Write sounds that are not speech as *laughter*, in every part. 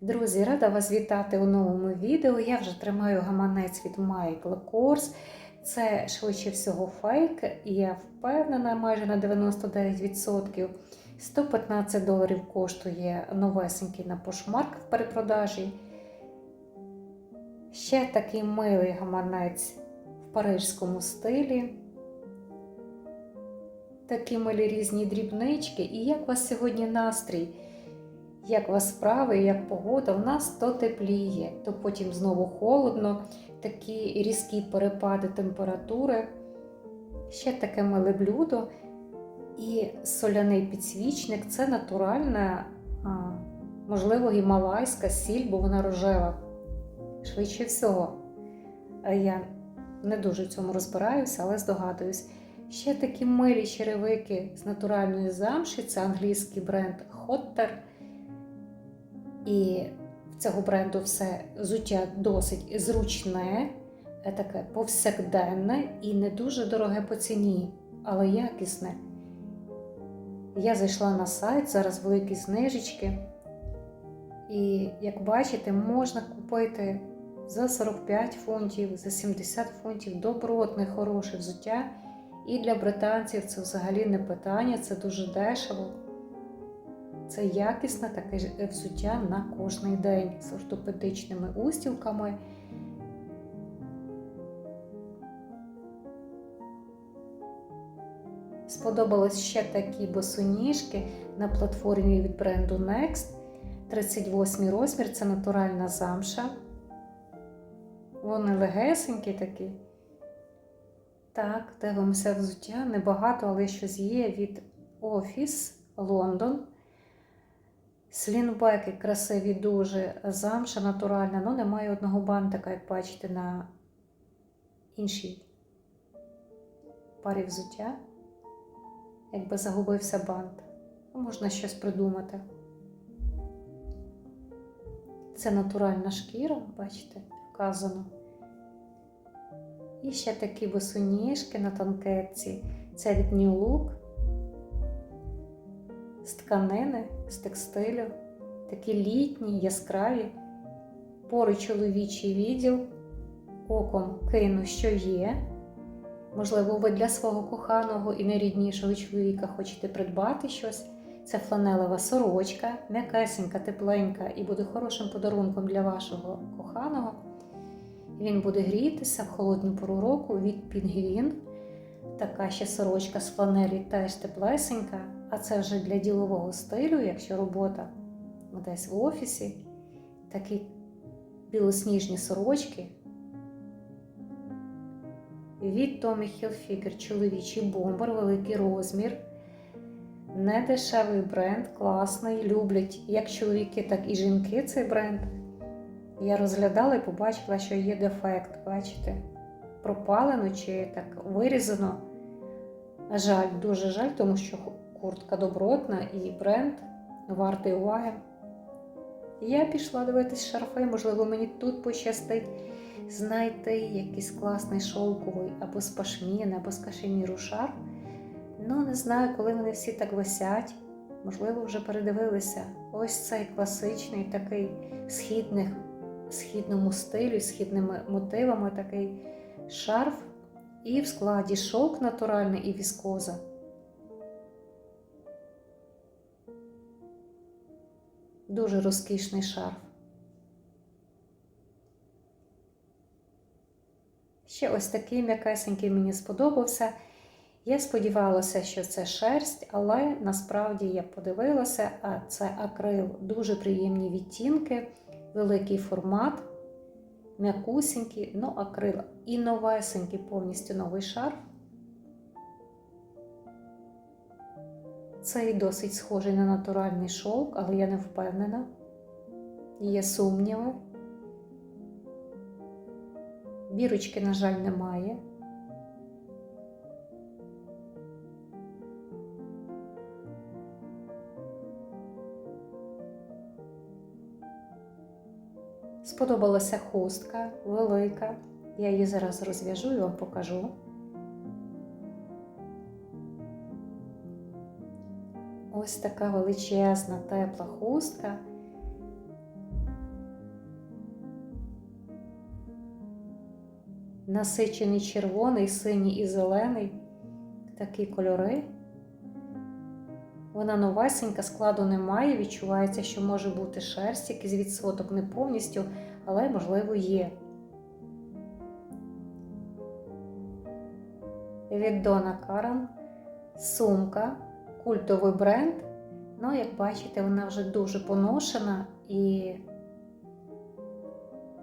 Друзі, рада вас вітати у новому відео. Я вже тримаю гаманець від Michael Kors. Це швидше всього фейк, і я впевнена майже на 99%. 115 доларів коштує новесенький на пошмарк в перепродажі. Ще такий милий гаманець в парижському стилі. Такі милі різні дрібнички. І як у вас сьогодні настрій? Як вас справи, як погода? У нас то тепліє, то потім знову холодно, такі різкі перепади температури. Ще таке миле блюдо. І соляний підсвічник це натуральна, можливо, гімалайська сіль, бо вона рожева. Швидше всього. Я не дуже в цьому розбираюся, але здогадуюсь. Ще такі милі черевики з натуральної замші, це англійський бренд Hotter. І в цього бренду все взуття досить зручне, е, таке повсякденне і не дуже дороге по ціні, але якісне. Я зайшла на сайт, зараз великі знижечки. І, як бачите, можна купити за 45 фунтів, за 70 фунтів добротне, хороше взуття. І для британців це взагалі не питання, це дуже дешево. Це якісне таке ж взуття на кожний день з ортопедичними устілками. Сподобались ще такі босоніжки на платформі від бренду Next. 38 розмір це натуральна замша. Вони легесенькі такі. Так, дивимося взуття. Небагато, але щось є від Office London. Слінбеки красиві дуже, замша натуральна, ну немає одного бантика, як бачите, на іншій парі взуття. Якби загубився бант, ну, можна щось придумати. Це натуральна шкіра, бачите, вказано. І ще такі босоніжки на танкетці. Це від New Look. З тканини, з текстилю. Такі літні, яскраві. Поруч чоловічий відділ. Оком кину, що є. Можливо, ви для свого коханого і найріднішого чоловіка хочете придбати щось. Це фланелева сорочка, м'якесенька, тепленька і буде хорошим подарунком для вашого коханого. Він буде грітися в холодну пору року від Пінгвін. Така ще сорочка з фланелі теж теплесенька, а це вже для ділового стилю, якщо робота десь в офісі. Такі білосніжні сорочки. Від Tommy Hilfiger чоловічий бомбер, великий розмір. Недешевий бренд, класний, люблять як чоловіки, так і жінки цей бренд. Я розглядала і побачила, що є дефект, бачите? Пропалено чи так вирізано. Жаль, дуже жаль, тому що куртка добротна і бренд вартий уваги. Я пішла дивитись шарфи, можливо, мені тут пощастить знайти якийсь класний шовковий або з пашмін, або з кашеміру шарф. Ну, не знаю, коли вони всі так висять. Можливо, вже передивилися. Ось цей класичний такий східних східному стилі, східними мотивами такий шарф, і в складі шовк натуральний і віскоза. Дуже розкішний шарф. Ще ось такий м'якесенький мені сподобався. Я сподівалася, що це шерсть, але насправді я подивилася, а це акрил, дуже приємні відтінки великий формат, м'якусінький, ну акрил і новесенький повністю новий шарф. Цей досить схожий на натуральний шовк, але я не впевнена. Є сумніви. Бірочки, на жаль, немає. Сподобалася хустка велика. Я її зараз розв'яжу і вам покажу. Ось така величезна тепла хустка. Насичений червоний, синій і зелений, такі кольори. Вона новасенька, складу немає, відчувається, що може бути шерсть, якийсь відсоток не повністю, але, можливо, є. Від Дона Каран сумка культовий бренд. Ну, як бачите, вона вже дуже поношена і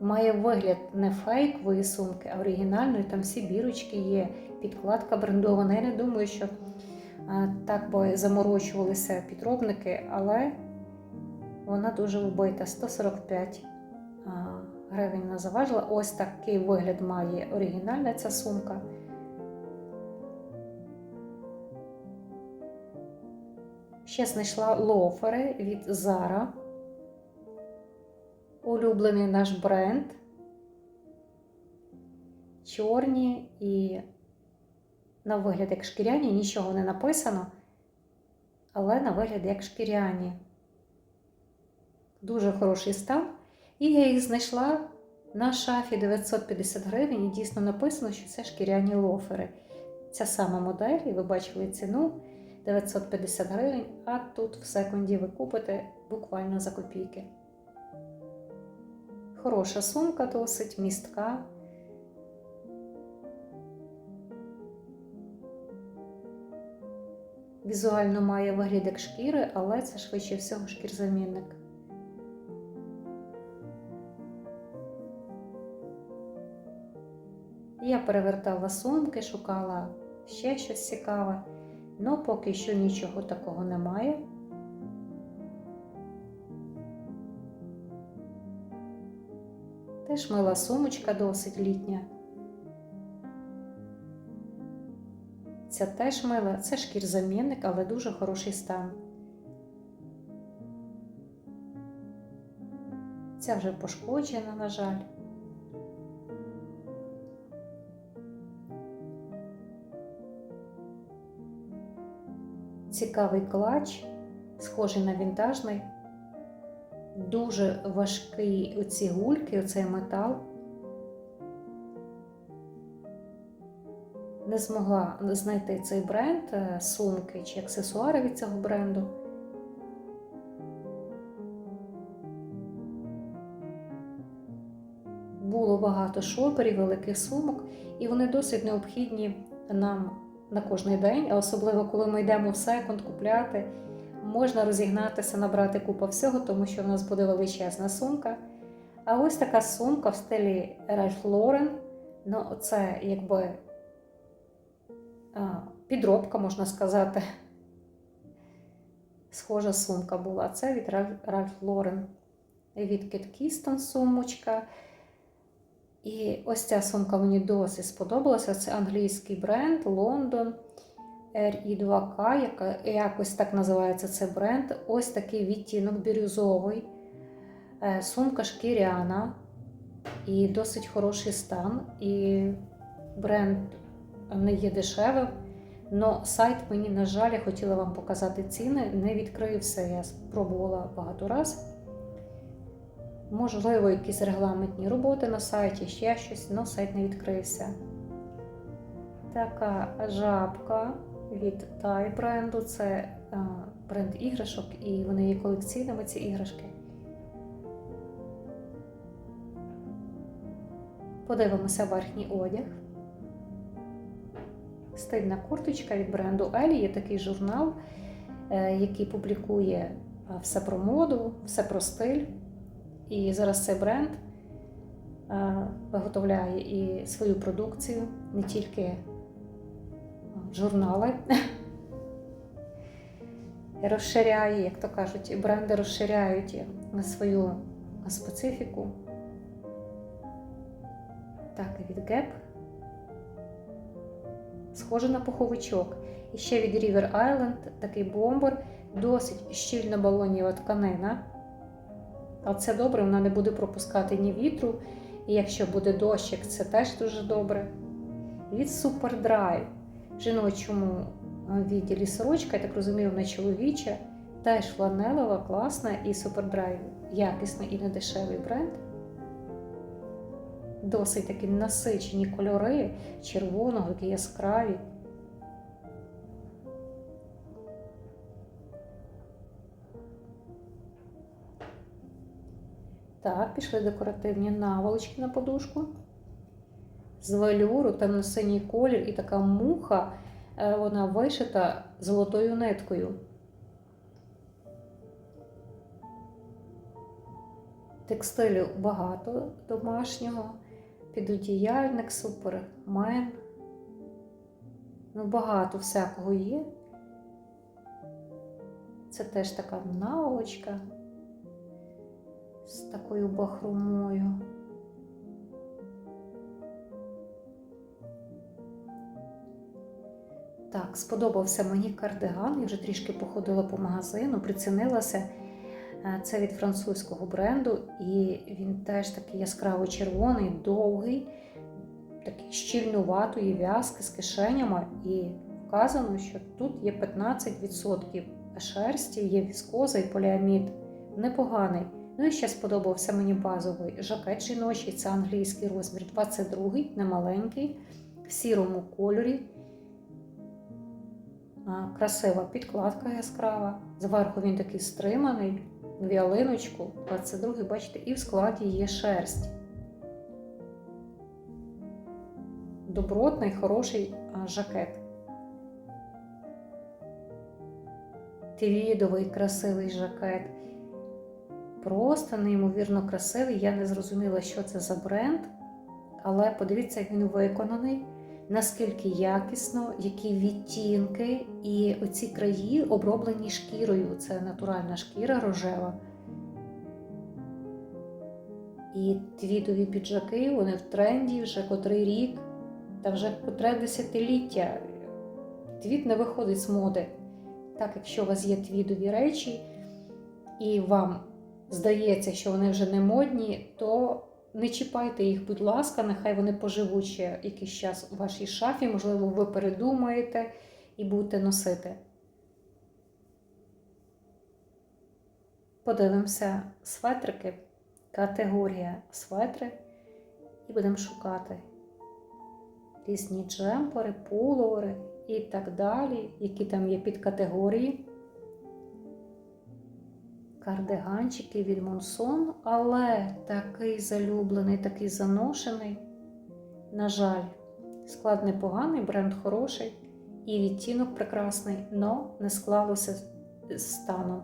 має вигляд не фейкової сумки, а оригінальної. Там всі бірочки є, підкладка брендована. Я не думаю, що а, так би заморочувалися підробники, але вона дуже вбита. 145 а, гривень вона заважила. Ось такий вигляд має оригінальна ця сумка. Ще знайшла лофери від Zara. Улюблений наш бренд. Чорні і на вигляд як шкіряні, нічого не написано, але на вигляд як шкіряні. Дуже хороший стан. І я їх знайшла на шафі 950 гривень, і дійсно написано, що це шкіряні лофери. Ця сама модель, і ви бачили ціну 950 гривень, а тут в секунді ви купите буквально за копійки. Хороша сумка досить, містка. Візуально має вигляд шкіри, але це швидше всього шкірзамінник. Я перевертала сумки, шукала ще щось цікаве, але поки що нічого такого немає. Теж мила сумочка досить літня. Ця теж мила, це шкірзамінник, але дуже хороший стан. Ця вже пошкоджена, на жаль. Цікавий клач, схожий на вінтажний. Дуже важкі оці гульки, оцей метал. Не змогла знайти цей бренд, е, сумки чи аксесуари від цього бренду. Було багато шоперів, великих сумок, і вони досить необхідні нам на кожний день, а особливо коли ми йдемо в секонд купляти. Можна розігнатися, набрати купу всього, тому що в нас буде величезна сумка. А ось така сумка в стилі Ralph Lauren. Ну, це якби підробка, можна сказати. Схожа сумка була. Це від Ralph Lauren. Від Kit Keaston сумочка. І ось ця сумка мені досить сподобалася. Це англійський бренд Лондон. RI2K, яка якось так називається цей бренд. Ось такий відтінок бірюзовий, Е, сумка шкіряна і досить хороший стан. І бренд не є дешевим. Но сайт мені, на жаль, я хотіла вам показати ціни, не відкрився. Я спробувала багато разів. Можливо, якісь регламентні роботи на сайті, ще щось, але сайт не відкрився. Така жабка від Тай бренду. Це а, бренд іграшок, і вони є колекційними ці іграшки. Подивимося верхній одяг. Стильна курточка від бренду Елі. Є такий журнал, е, який публікує е, все про моду, все про стиль. І зараз цей бренд е, виготовляє і свою продукцію, не тільки журнали. Розширяє, як то кажуть, бренди розширяють свою специфіку. Так, і від Gap. Схоже на пуховичок. І ще від River Island такий бомбер, досить щільно балоніва тканина. А це добре, вона не буде пропускати ні вітру. І якщо буде дощик, це теж дуже добре. Від Superdry в жіночому відділі сорочка, я так розумію, вона чоловіча, теж фланелова, класна і Superdry якісний і недешевий бренд. досить такі насичені кольори червоного, такі яскраві. Так, пішли декоративні наволочки на подушку. З велюру, темно-синій колір і така муха, е, вона вишита золотою ниткою. Текстилю багато домашнього, підодіяльник, супермен. Ну, багато всякого є. Це теж така наволочка з такою бахромою. Так, сподобався мені кардиган. Я вже трішки походила по магазину, прицінилася. Е, Це від французького бренду, і він теж такий яскраво червоний, довгий, такий щільнуватої в'язки з кишенями. І вказано, що тут є 15% шерсті, є віскоза і поліамід. Непоганий. Ну і ще сподобався мені базовий жакет жіночий, це англійський розмір 22, немаленький, в сірому кольорі. Красива підкладка яскрава. Зверху він такий стриманий, віалиночку, 22, бачите, і в складі є шерсть. Добротний, хороший жакет. Твідовий красивий жакет. Просто неймовірно красивий. Я не зрозуміла, що це за бренд, але подивіться, як він виконаний, наскільки якісно, які відтінки, і оці краї оброблені шкірою. Це натуральна шкіра рожева. І твідові піджаки, вони в тренді вже котрий рік, та вже котре десятиліття. Твіт не виходить з моди. Так, якщо у вас є твідові речі, і вам здається, що вони вже не модні, то не чіпайте їх, будь ласка, нехай вони поживуть ще якийсь час у вашій шафі, можливо, ви передумаєте і будете носити. Подивимося светрики, категорія светри, і будемо шукати різні джемпери, пуловери і так далі, які там є підкатегорії кардиганчики від Монсон, але такий залюблений, такий заношений. На жаль, склад непоганий, бренд хороший і відтінок прекрасний, но не склалося з станом.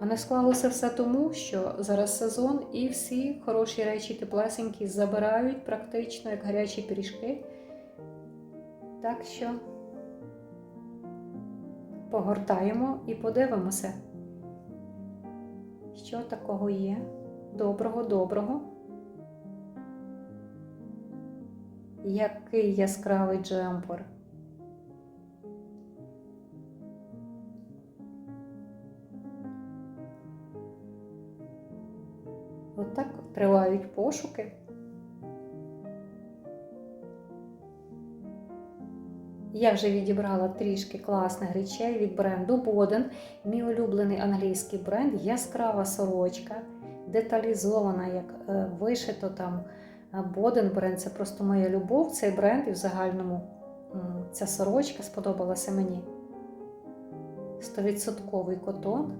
А не склалося все тому, що зараз сезон і всі хороші речі теплесенькі забирають практично як гарячі пиріжки. Так що погортаємо і подивимося, що такого є. Доброго, доброго. Який яскравий джемпер. Отак тривають пошуки. Я вже відібрала трішки класних речей від бренду Боден. Мій улюблений англійський бренд, яскрава сорочка, деталізована, як е, вишито там Боден бренд. Це просто моя любов. Цей бренд і в загальному ця сорочка сподобалася мені. 100% котон.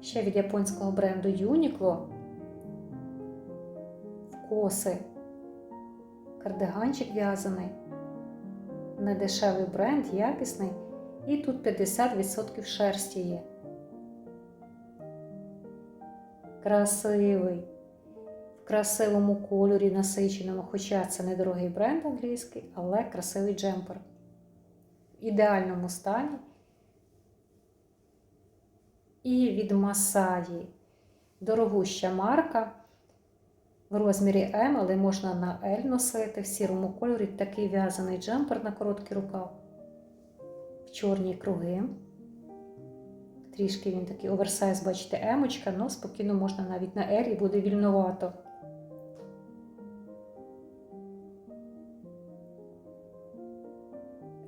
Ще від японського бренду Uniqlo. Коси. Кардиганчик в'язаний недешевий бренд, якісний, і тут 50% шерсті є. Красивий, в красивому кольорі насиченому, хоча це недорогий бренд англійський, але красивий джемпер. В ідеальному стані. І від Масаї дорогуща марка в розмірі М, але можна на L носити в сірому кольорі такий в'язаний джемпер на короткий рукав, в чорні круги. Трішки він такий оверсайз, бачите, емочка, але спокійно можна навіть на L і буде вільновато.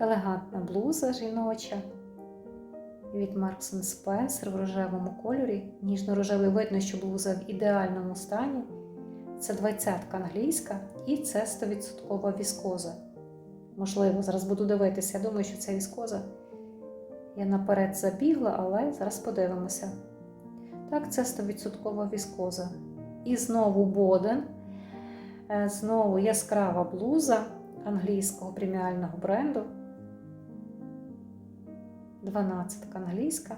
Елегантна блуза жіноча. від Marks Spencer в рожевому кольорі. Ніжно-рожевий видно, що блуза в ідеальному стані. Це 20-ка англійська і це 100% віскоза. Можливо, зараз буду дивитися. Я думаю, що це віскоза. Я наперед забігла, але зараз подивимося. Так, це 100% віскоза. І знову боден. Е, Знову яскрава блуза англійського преміального бренду. 12 англійська.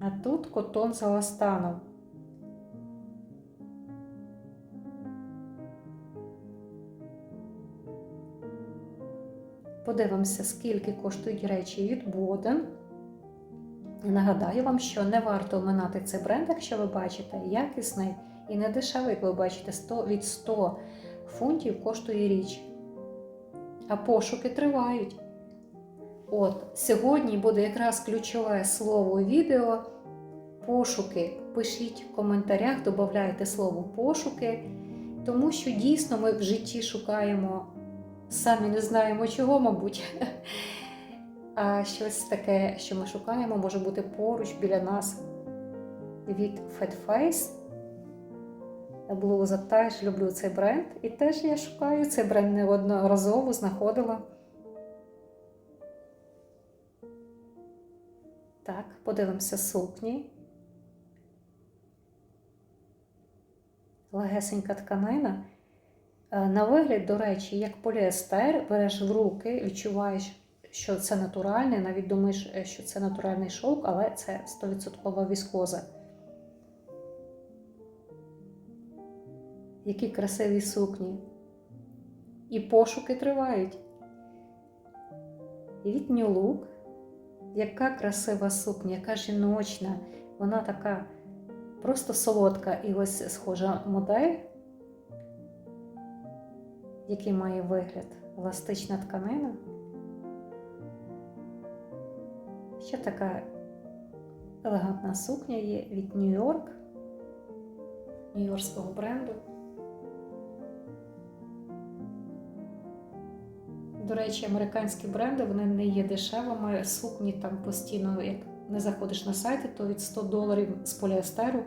А тут котон з еластаном. Подивимося, скільки коштують речі від Боден. Нагадаю вам, що не варто оминати цей бренд, якщо ви бачите, якісний і не дешевий, як ви бачите, 100, від 100 фунтів коштує річ. А пошуки тривають. От, сьогодні буде якраз ключове слово відео. Пошуки. Пишіть в коментарях, додавайте слово пошуки, тому що дійсно ми в житті шукаємо, самі не знаємо чого, мабуть. *laughs* А щось таке, що ми шукаємо, може бути поруч біля нас. Від Fat Face. Блуза теж люблю цей бренд. І теж я шукаю цей бренд неодноразово знаходила. Так, подивимося сукні. Легесенька тканина. Е, На вигляд, до речі, як поліестер, береш в руки, відчуваєш, що це натуральне, навіть думаєш, е, що це натуральний шовк, але це 100% віскоза. Які красиві сукні. І пошуки тривають. New Look. Яка красива сукня, яка жіночна. Вона така просто солодка і ось схожа модель, який має вигляд еластична тканина. Ще така елегантна сукня є від Нью-Йорк, нью-йоркського бренду. До речі, американські бренди вони не є дешевими. Сукні там постійно, як не заходиш на сайти, то від 100 доларів з поліестеру.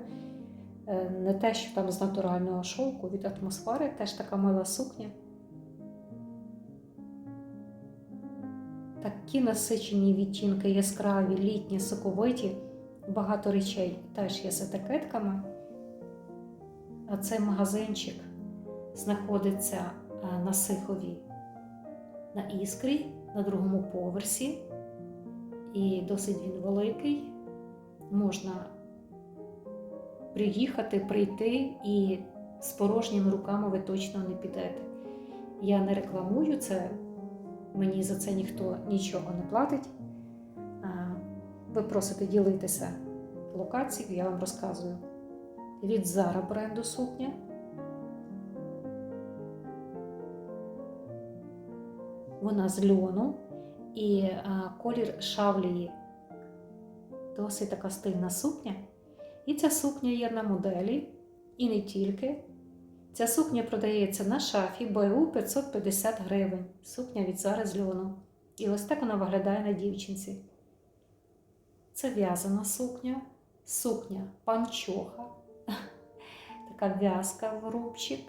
Е, Не те, що там з натурального шовку від атмосфери, теж така мила сукня. Такі насичені відтінки, яскраві, літні, соковиті, багато речей теж є з етикетками. А цей магазинчик знаходиться е, на Сихові на іскрі на другому поверсі, і досить він великий. Можна приїхати, прийти, і з порожніми руками ви точно не підете. Я не рекламую це, мені за це ніхто нічого не платить. Ви просите ділитися локацією, я вам розказую. Від Zara бренду сукня. Вона з льону і колір шавлії. Досить така стильна сукня. І ця сукня є на моделі, і не тільки. Ця сукня продається на шафі БУ 550 гривень. Сукня від Зари з льону. І ось так вона виглядає на дівчинці. Це в'язана сукня, сукня панчоха, *laughs* така в'язка в рубчик.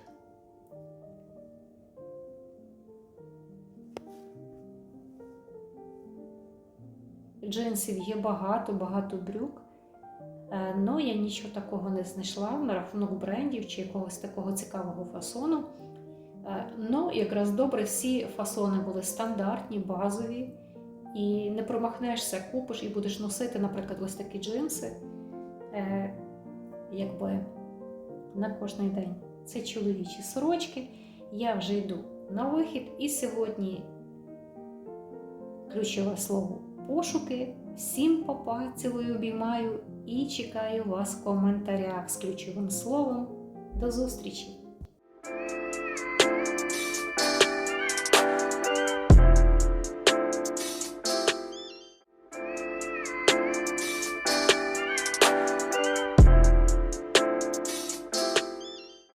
Джинсів є багато, багато брюк. Е, Ну, я нічого такого не знайшла на рахунок брендів чи якогось такого цікавого фасону. Е, Ну, якраз добре, всі фасони були стандартні, базові. І не промахнешся, купиш і будеш носити, наприклад, ось такі джинси, е, якби на кожний день. Це чоловічі сорочки. Я вже йду на вихід, і сьогодні ключове слово пошуки. Всім попа цілую, обіймаю і чекаю вас в коментарях з ключовим словом. До зустрічі!